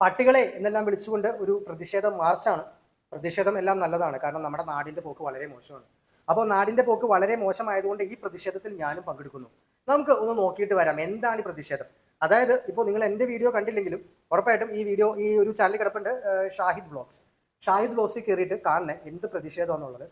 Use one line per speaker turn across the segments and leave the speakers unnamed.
പട്ടികളെ എന്നെല്ലാം വിളിച്ചുകൊണ്ട് ഒരു പ്രതിഷേധ മാർച്ചാണ്. പ്രതിഷേധം എല്ലാം നല്ലതാണ്. കാരണം നമ്മുടെ നാടിന്റെ പോക്ക് വളരെ മോശമാണ്. അപ്പോൾ നാടിന്റെ പോക്ക് വളരെ മോശമായതുകൊണ്ട് ഈ പ്രതിഷേധത്തിൽ ഞാനും പങ്കെടുക്കുന്നു. നമുക്ക് ഒന്ന് നോക്കിയിട്ട് വരാം. എന്താണ് ഈ പ്രതിഷേധം? അതായത് ഇപ്പോൾ നിങ്ങൾ എന്റെ വീഡിയോ കണ്ടില്ലെങ്കിലും ഉറപ്പായിട്ടും ഈ വീഡിയോ ഈ ഒരു ചാനൽ കിടപ്പുണ്ട് ഷാഹിദ് വ്ളോഗ്സ്. ഷാഹിദ് വ്ളോഗ്സിൽ കയറിയിട്ട് കാണണേ എന്ത് പ്രതിഷേധം എന്നുള്ളത്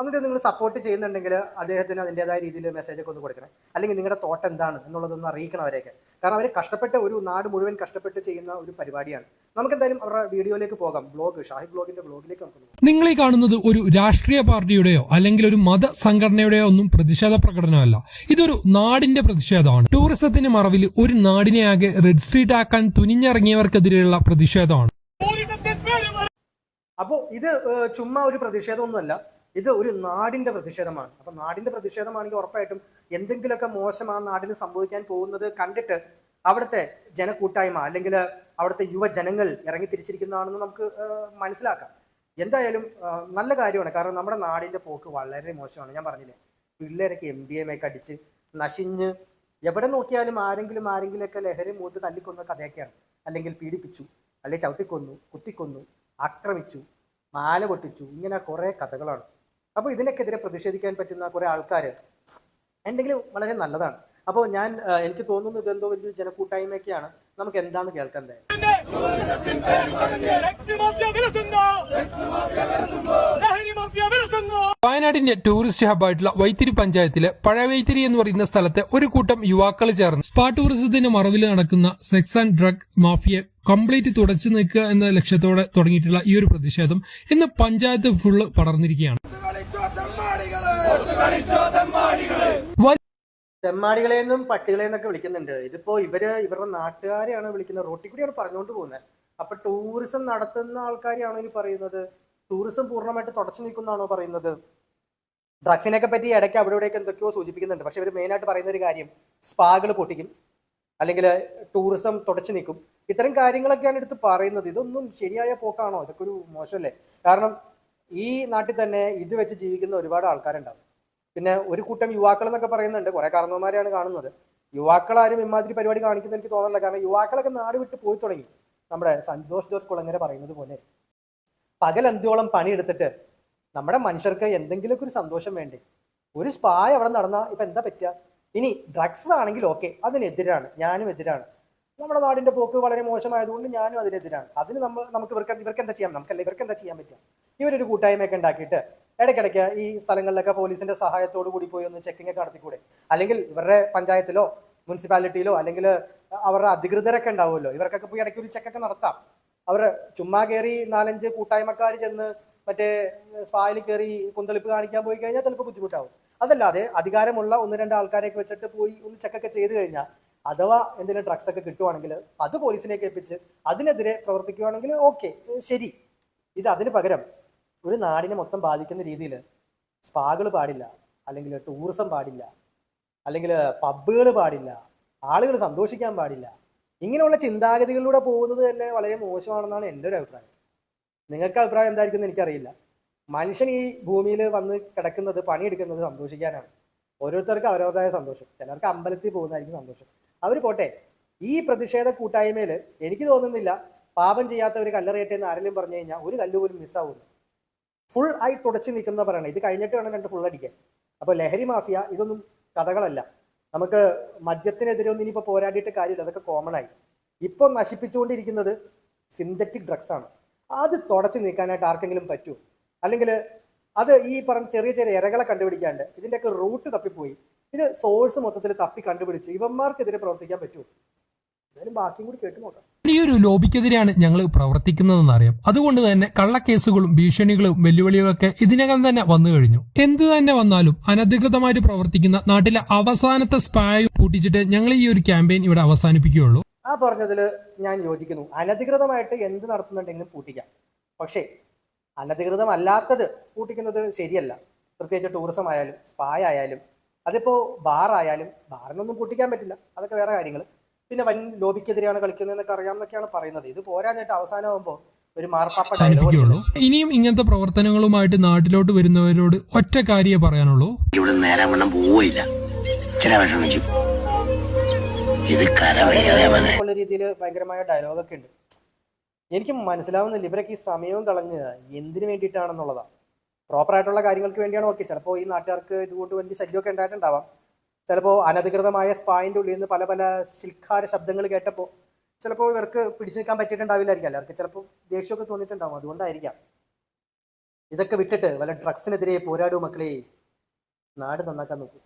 എന്നിട്ട് നിങ്ങൾ സപ്പോർട്ട് ചെയ്യുന്നുണ്ടെങ്കിൽ അദ്ദേഹത്തിന് അതിന്റെതായ രീതിയിൽ മെസ്സേജ് ഒക്കെ ഒന്ന് കൊടുക്കണം. അല്ലെങ്കിൽ നിങ്ങളുടെ തോട്ട് എന്താണ് എന്നുള്ളതൊന്ന് അറിയിക്കണം അവരെയൊക്കെ. കാരണം അവർ കഷ്ടപ്പെട്ട് ഒരു നാട് മുഴുവൻ കഷ്ടപ്പെട്ട് ചെയ്യുന്ന ഒരു പരിപാടിയാണ്. നമുക്ക് എന്തായാലും അവരുടെ വീഡിയോയിലേക്ക് പോകാം. ബ്ലോഗ് ഷാഹിദ് ബ്ലോഗിന്റെ ബ്ലോഗിലേക്ക് നമുക്ക്
നിങ്ങൾ ഈ കാണുന്നത് ഒരു രാഷ്ട്രീയ പാർട്ടിയുടെയോ അല്ലെങ്കിൽ ഒരു മത സംഘടനയുടെയോ ഒന്നും പ്രതിഷേധ പ്രകടനമല്ല. ഇതൊരു നാടിന്റെ പ്രതിഷേധമാണ്. ടൂറിസത്തിന്റെ മറവിൽ ഒരു നാടിനെ ആകെ റെഡ് സ്ട്രീറ്റ് ആക്കാൻ തുനിഞ്ഞിറങ്ങിയവർക്കെതിരെയുള്ള പ്രതിഷേധമാണ്.
അപ്പോ ഇത് ചുമ്മാ ഒരു പ്രതിഷേധമൊന്നുമല്ല. ഇത് ഒരു നാടിന്റെ പ്രതിഷേധമാണ്. അപ്പൊ നാടിന്റെ പ്രതിഷേധമാണെങ്കിൽ ഉറപ്പായിട്ടും എന്തെങ്കിലുമൊക്കെ മോശം ആ നാടിന് സംഭവിക്കാൻ പോകുന്നത് കണ്ടിട്ട് അവിടുത്തെ ജനക്കൂട്ടായ്മ അല്ലെങ്കിൽ അവിടുത്തെ യുവജനങ്ങൾ ഇറങ്ങി തിരിച്ചിരിക്കുന്നതാണെന്ന് നമുക്ക് മനസ്സിലാക്കാം. എന്തായാലും നല്ല കാര്യമാണ്. കാരണം നമ്മുടെ നാടിന്റെ പോക്ക് വളരെ മോശമാണ്. ഞാൻ പറഞ്ഞില്ലേ പിള്ളേരൊക്കെ എം ഡി എം ഒക്കെ അടിച്ച് നശിഞ്ഞ് എവിടെ നോക്കിയാലും ആരെങ്കിലും ആരെങ്കിലുമൊക്കെ ലഹരി മൂത്ത് തല്ലിക്കൊന്ന കഥയൊക്കെയാണ്. അല്ലെങ്കിൽ പീഡിപ്പിച്ചു അല്ലെങ്കിൽ ചവിട്ടിക്കൊന്നു കുത്തിക്കൊന്നു ആക്രമിച്ചു മാല പൊട്ടിച്ചു ഇങ്ങനെ കുറേ കഥകളാണ്. അപ്പോൾ ഇതിനൊക്കെതിരെ പ്രതിഷേധിക്കാൻ പറ്റുന്ന കുറേ ആൾക്കാർ ഉണ്ടെങ്കിൽ വളരെ നല്ലതാണ്. അപ്പോൾ ഞാൻ എനിക്ക് തോന്നുന്നു ഇതെന്തോ വലിയ ജനക്കൂട്ടായ്മയൊക്കെയാണ്. നമുക്ക് എന്താന്ന് കേൾക്കാൻ
വയനാടിന്റെ ടൂറിസ്റ്റ് ഹബ്ബായിട്ടുള്ള വൈത്തിരി പഞ്ചായത്തിലെ പഴയ വൈത്തിരി എന്ന് പറയുന്ന സ്ഥലത്തെ ഒരു കൂട്ടം യുവാക്കൾ ചേർന്ന് സ്പാ ടൂറിസത്തിന്റെ മറവിൽ നടക്കുന്ന സെക്സ് ആൻഡ് ഡ്രഗ് മാഫിയെ കംപ്ലീറ്റ് തുടച്ചു നീക്കുക എന്ന ലക്ഷ്യത്തോടെ തുടങ്ങിയിട്ടുള്ള ഈ ഒരു പ്രതിഷേധം ഇന്ന് പഞ്ചായത്ത് ഫുള്ള് പടർന്നിരിക്കുകയാണ്.
തെമ്മാടികളെ എന്നും പട്ടികളെ എന്നൊക്കെ വിളിക്കുന്നുണ്ട്. ഇതിപ്പോ ഇവർ ഇവരുടെ നാട്ടുകാരെയാണ് വിളിക്കുന്നത്. റോട്ടിൽ കൂടിയാണ് പറഞ്ഞുകൊണ്ട് പോകുന്നത് അപ്പൊ ടൂറിസം നടത്തുന്ന ആൾക്കാരെയാണോ ഇനി പറയുന്നത്? ടൂറിസം പൂർണമായിട്ട് തുടച്ചു നിൽക്കുന്നതാണോ പറയുന്നത്? ഡ്രഗ്സിനെയൊക്കെ പറ്റി ഇടയ്ക്ക് അവിടെ ഇവിടെയൊക്കെ എന്തൊക്കെയോ സൂചിപ്പിക്കുന്നുണ്ട്. പക്ഷെ ഇവർ മെയിനായിട്ട് പറയുന്ന ഒരു കാര്യം സ്പാകൾ പൊട്ടിക്കും. അല്ലെങ്കിൽ ടൂറിസം തുടച്ചു നിൽക്കും ഇത്തരം കാര്യങ്ങളൊക്കെയാണ് എടുത്ത് പറയുന്നത്. ഇതൊന്നും ശരിയായ പോക്കാണോ? ഇതൊക്കെ ഒരു മോശമല്ലേ? കാരണം ഈ നാട്ടിൽ തന്നെ ഇത് വെച്ച് ജീവിക്കുന്ന ഒരുപാട് ആൾക്കാരുണ്ടാവും. പിന്നെ ഒരു കൂട്ടം യുവാക്കൾ എന്നൊക്കെ പറയുന്നുണ്ട്. കുറെ കാരണവന്മാരെയാണ് കാണുന്നത്. യുവാക്കൾ ആരും ഇമാതിരി പരിപാടി കാണിക്കുന്ന എനിക്ക് തോന്നുന്നില്ല. കാരണം യുവാക്കളൊക്കെ നാട് വിട്ട് പോയി തുടങ്ങി. നമ്മുടെ സന്തോഷ് ജോർജ് കുളങ്ങര പറയുന്നത് പോലെ. പകൽ എന്തോളം പണിയെടുത്തിട്ട് നമ്മുടെ മനുഷ്യർക്ക് എന്തെങ്കിലുമൊക്കെ ഒരു സന്തോഷം വേണ്ടേ? ഒരു സ്പായ അവിടെ നടന്നാൽ ഇപ്പം എന്താ പറ്റുക? ഇനി ഡ്രഗ്സ് ആണെങ്കിൽ ഓക്കെ അതിനെതിരാണ്. ഞാനും എതിരാണ്. നമ്മുടെ നാടിന്റെ പോക്ക് വളരെ മോശമായതുകൊണ്ട് ഞാനും അതിനെതിരാണ്. അതിന് നമ്മൾ നമുക്ക് ഇവർക്ക് ഇവർക്ക് എന്താ ചെയ്യാം? നമുക്കല്ല ഇവർക്ക് എന്താ ചെയ്യാൻ പറ്റുക? ഇവരൊരു കൂട്ടായ്മയൊക്കെ ഉണ്ടാക്കിയിട്ട് ഇടയ്ക്കിടയ്ക്ക് ഈ സ്ഥലങ്ങളിലൊക്കെ പോലീസിന്റെ സഹായത്തോടു കൂടി പോയി ഒന്ന് ചെക്കിംഗ് ഒക്കെ നടത്തിക്കൂടെ? അല്ലെങ്കിൽ ഇവരുടെ പഞ്ചായത്തിലോ മുനിസിപ്പാലിറ്റിയിലോ അല്ലെങ്കിൽ അവരുടെ അധികൃതരൊക്കെ ഉണ്ടാവുമല്ലോ? ഇവർക്കൊക്കെ പോയി ഇടയ്ക്ക് ഒരു ചെക്കൊക്കെ നടത്താം. അവർ ചുമ്മാ കയറി നാലഞ്ച് കൂട്ടായ്മക്കാർ ചെന്ന് മറ്റേ സ്പായിൽ കയറി കുന്തളിപ്പ് കാണിക്കാൻ പോയി കഴിഞ്ഞാൽ ചിലപ്പോൾ ബുദ്ധിമുട്ടാവും. അതല്ലാതെ അധികാരമുള്ള ഒന്ന് രണ്ട് ആൾക്കാരെയൊക്കെ വെച്ചിട്ട് പോയി ഒന്ന് ചെക്കൊക്കെ ചെയ്ത് കഴിഞ്ഞാൽ അഥവാ എന്തെങ്കിലും ഡ്രഗ്സ് ഒക്കെ കിട്ടുവാണെങ്കിൽ അത് പോലീസിലേക്ക് ഏൽപ്പിച്ച് അതിനെതിരെ പ്രവർത്തിക്കുകയാണെങ്കിൽ ഓക്കെ ശരി. ഇത് അതിന് പകരം ഒരു നാടിനെ മൊത്തം ബാധിക്കുന്ന രീതിയിൽ സ്പാകൾ പാടില്ല അല്ലെങ്കിൽ ടൂറിസം പാടില്ല അല്ലെങ്കിൽ പബ്ബുകൾ പാടില്ല ആളുകൾ സന്തോഷിക്കാൻ പാടില്ല. ഇങ്ങനെയുള്ള ചിന്താഗതികളിലൂടെ പോകുന്നത് തന്നെ വളരെ മോശമാണെന്നാണ് എന്റെ ഒരു അഭിപ്രായം. നിങ്ങൾക്ക് അഭിപ്രായം എന്തായിരിക്കും എന്ന് എനിക്കറിയില്ല. മനുഷ്യൻ ഈ ഭൂമിയിൽ വന്ന് കിടക്കുന്നത് പണിയെടുക്കുന്നത് സന്തോഷിക്കാനാണ്. ഓരോരുത്തർക്കും അവരവരുടേതായ സന്തോഷം. ചിലർക്ക് അമ്പലത്തിൽ പോകുന്നതായിരിക്കും സന്തോഷം. അവർ പോട്ടെ. ഈ പ്രതിഷേധ കൂട്ടായ്മയിൽ എനിക്ക് തോന്നുന്നില്ല പാപം ചെയ്യാത്തവർ കല്ലെറിയട്ടെ എന്ന് ആരെങ്കിലും പറഞ്ഞു കഴിഞ്ഞാൽ ഒരു കല്ല് പോലും മിസ്സാവുന്നു ഫുൾ ആയി തുടച്ചു നിൽക്കുന്ന പറയണം ഇത് കഴിഞ്ഞിട്ട് വേണം രണ്ട് ഫുൾ അടിക്കാൻ. അപ്പോൾ ലഹരി മാഫിയ ഇതൊന്നും കഥകളല്ല. നമുക്ക് മദ്യത്തിനെതിരെ ഒന്നും ഇനിയിപ്പോൾ പോരാടിയിട്ട് കാര്യമില്ല. അതൊക്കെ കോമൺ ആയി. ഇപ്പോൾ നശിപ്പിച്ചുകൊണ്ടിരിക്കുന്നത് സിന്തറ്റിക് ഡ്രഗ്സ് ആണ്. അത് തുടച്ചു നീക്കാനായിട്ട് ആർക്കെങ്കിലും പറ്റുമോ അല്ലെങ്കിൽ അത് ഈ പറഞ്ഞ ചെറിയ ചെറിയ ഇരകളെ കണ്ടുപിടിക്കാണ്ട് ഇതിന്റെയൊക്കെ റൂട്ട് തപ്പിപ്പോയി. ഇത് സോഴ്സ് മൊത്തത്തിൽ തപ്പി കണ്ടുപിടിച്ച് ഇവന്മാർക്കെതിരെ പ്രവർത്തിക്കാൻ പറ്റുമോ എന്തായാലും ബാക്കിയും കൂടി കേട്ട് നോക്കാം.
ഈ ഒരു ലോബിക്കെതിരെയാണ് ഞങ്ങൾ പ്രവർത്തിക്കുന്നതെന്ന് അറിയാം. അതുകൊണ്ട് തന്നെ കള്ളക്കേസുകളും ഭീഷണികളും വെല്ലുവിളികളൊക്കെ ഇതിനകം തന്നെ വന്നു കഴിഞ്ഞു. എന്ത് തന്നെ വന്നാലും അനധികൃതമായിട്ട് പ്രവർത്തിക്കുന്ന നാട്ടിലെ അവസാനത്തെ സ്പായും കൂട്ടിച്ചിട്ട് ഞങ്ങൾ ഈ ഒരു ക്യാമ്പയിൻ ഇവിടെ അവസാനിപ്പിക്കുകയുള്ളൂ.
ആ പറഞ്ഞതിൽ ഞാൻ യോജിക്കുന്നു. അനധികൃതമായിട്ട് എന്ത് നടത്തുന്നുണ്ടെങ്കിലും പൂട്ടിക്കാം. പക്ഷേ അനധികൃതമല്ലാത്തത് പൂട്ടിക്കുന്നത് ശരിയല്ല. പ്രത്യേകിച്ച് ടൂറിസം ആയാലും സ്പായ ആയാലും അതിപ്പോൾ ബാറായാലും ആയാലും ബാറിനൊന്നും പൊട്ടിക്കാൻ പറ്റില്ല. അതൊക്കെ വേറെ കാര്യങ്ങൾ. പിന്നെ വൻ ലോബിക്കെതിരെയാണ് കളിക്കുന്നതെന്നൊക്കെ അറിയാമെന്നൊക്കെയാണ് പറയുന്നത്. ഇത് പോരാഞ്ഞിട്ട് അവസാനമാകുമ്പോൾ ഒരു മാർപ്പാപ്പ
ഇനിയും ഇങ്ങനത്തെ പ്രവർത്തനങ്ങളുമായിട്ട് നാട്ടിലോട്ട് വരുന്നവരോട് ഒറ്റ കാര്യേ പറയാനുള്ളൂ.
ഇവിടെ നേരം വണ്ണം പോവില്ല ചില വിഷമിക്കും ഇത്
രീതിയിൽ ഭയങ്കരമായ ഡയലോഗൊക്കെ ഉണ്ട്. എനിക്ക് മനസ്സിലാവുന്നില്ല. ഇവരൊക്കെ ഈ സമയവും കളഞ്ഞ എന്തിനു വേണ്ടിയിട്ടാണെന്നുള്ളതാ. പ്രോപ്പർ ആയിട്ടുള്ള കാര്യങ്ങൾക്ക് വേണ്ടിയാണ് ഓക്കെ ചിലപ്പോൾ ഈ നാട്ടുകാർക്ക് ഇതുകൊണ്ട് വലിയ ശല്യമൊക്കെ ഉണ്ടായിട്ടുണ്ടാവാം. ചിലപ്പോൾ അനധികൃതമായ സ്പായിന്റെ ഉള്ളിൽ നിന്ന് പല പല ശിൽക്കാര ശബ്ദങ്ങൾ കേട്ടപ്പോൾ ചിലപ്പോൾ ഇവർക്ക് പിടിച്ചു നിൽക്കാൻ പറ്റിയിട്ടുണ്ടാവില്ലായിരിക്കും. എല്ലാവർക്കും ചിലപ്പോൾ ദേഷ്യമൊക്കെ തോന്നിയിട്ടുണ്ടാവും. അതുകൊണ്ടായിരിക്കാം. ഇതൊക്കെ വിട്ടിട്ട് വല്ല ഡ്രഗ്സിനെതിരെ പോരാടൂ മക്കളെ. നാട് നന്നാക്കാൻ നോക്കൂ.